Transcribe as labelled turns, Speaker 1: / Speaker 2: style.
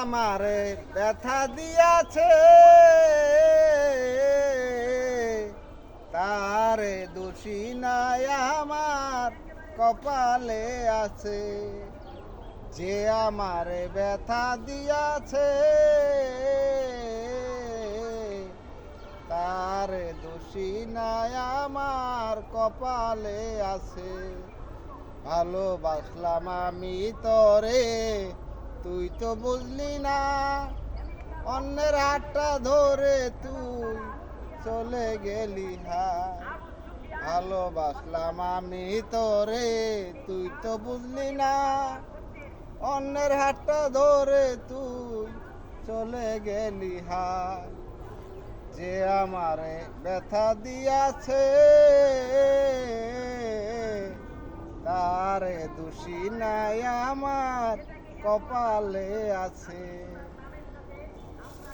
Speaker 1: আমারে ব্যথা দিয়াছে। তারে দোষী নাই আমার, কপালে আছে। যে আমারে ব্যথা দিয়াছে, তার দোষী নাই আমার, কপালে আছে। ভালোবাসলাম আমি তরে তুই তো বুঝলি না, অন্যের হাতটা ধরে তুই চলে গেলি হা ভালোবাসলাম আমি তোরে, তুই তো বুঝলি না, অন্যের হাতটা ধরে তুই চলে গেলি হা যে আমারে ব্যথা দিয়াছে, তারে দোষী নাই আমার। কপালে আছে।